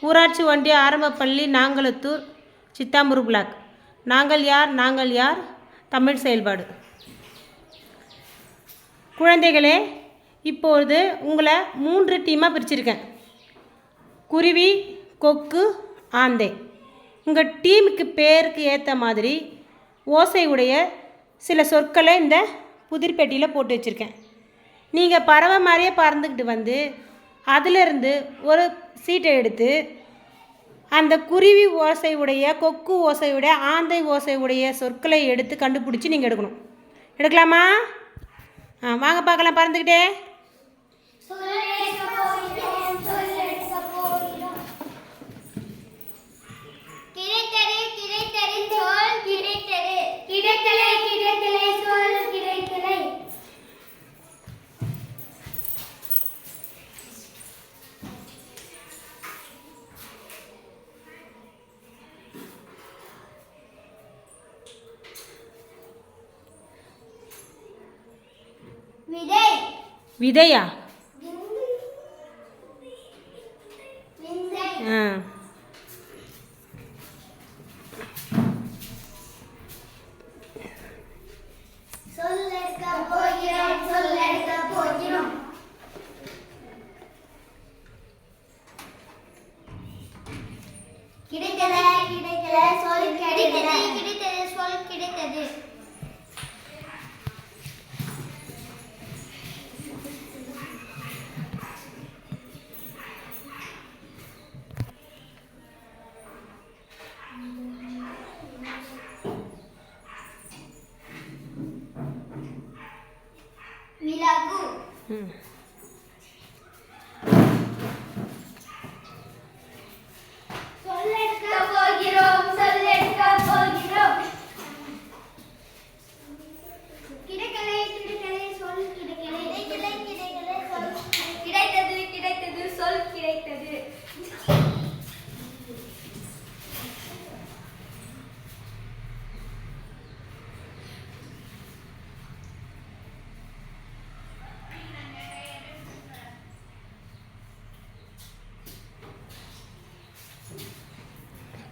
ஊராட்சி ஒன்றிய ஆரம்பப்பள்ளி நாங்களத்தூர் சித்தாம்பூர் பிளாக். நாங்கள் யார்? நாங்கள் யார்? தமிழ் செயல்பாடு. குழந்தைகளே இப்போது உங்களை மூன்று டீமாக பிரிச்சிருக்கேன். குருவி கொக்கு ஆந்தை. உங்கள் டீமுக்கு பேருக்கு ஏற்ற மாதிரி ஓசையுடைய சில சொற்களை இந்த புதிர்பெட்டியில் போட்டு வச்சுருக்கேன். நீங்கள் பறவை மாதிரியே பறந்துக்கிட்டு வந்து அதிலிருந்து ஒரு சீட்டை எடுத்து அந்த குருவி ஓசையுடைய கொக்கு ஓசையுடைய ஆந்தை ஓசையுடைய சொற்களை எடுத்து கண்டுபிடிச்சி நீங்கள் எடுக்கணும். எடுக்கலாமா? ஆ வாங்க பார்க்கலாம் பறந்துக்கிட்டே. விதையா? ஆ. கிடைத்தது கிடைக்கல சொல் கிடைத்தது கிடைத்தது சொல் கிடைத்தது. 嗯。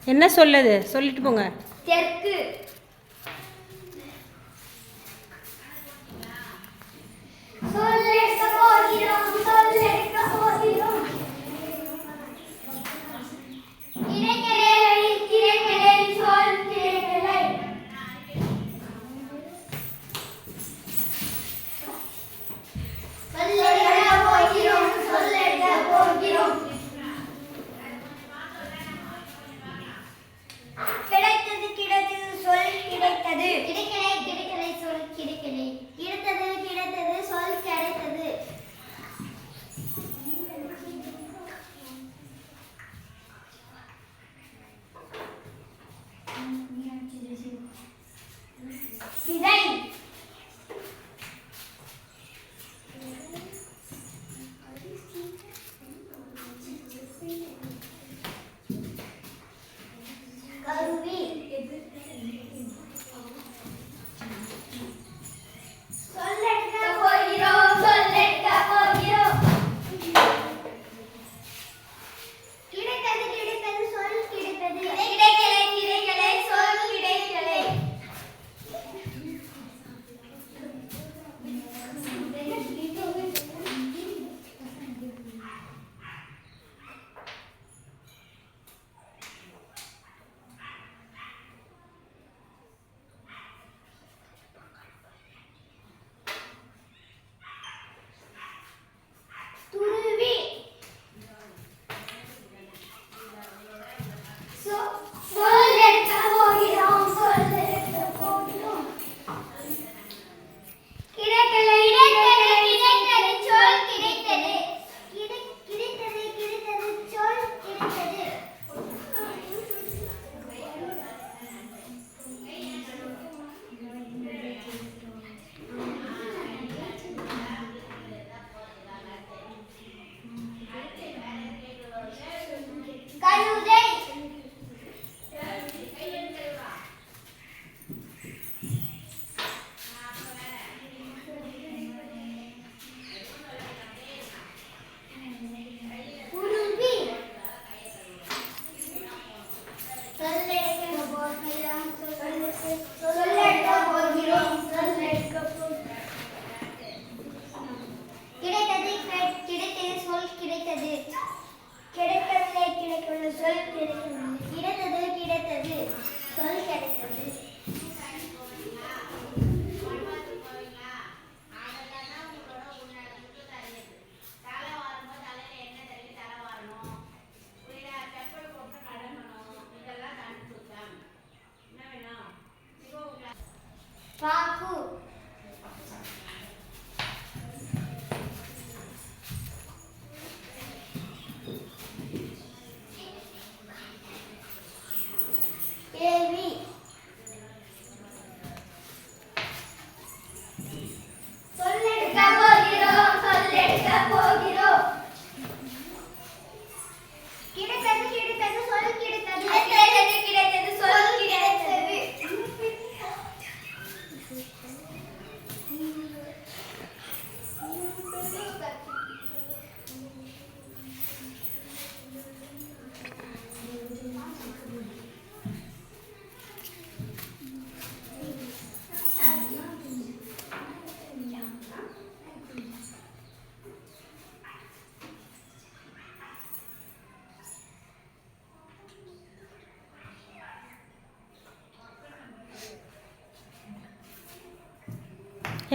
என்ன சொல்லுது? சொல்லிட்டு போங்க.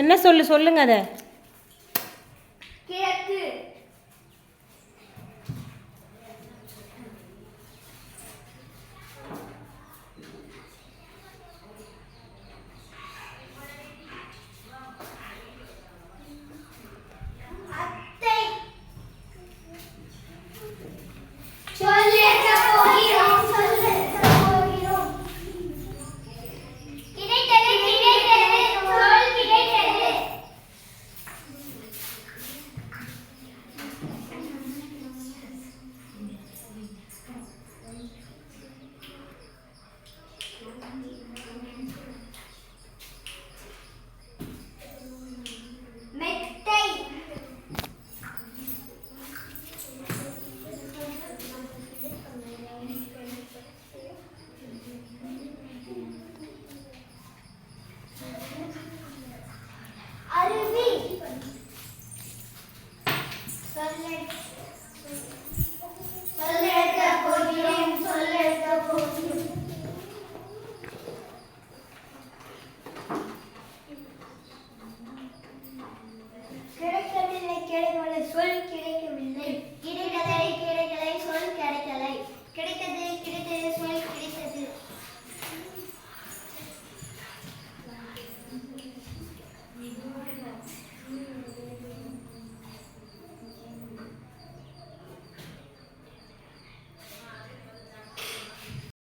என்ன சொல்லு சொல்லுங்க அதை.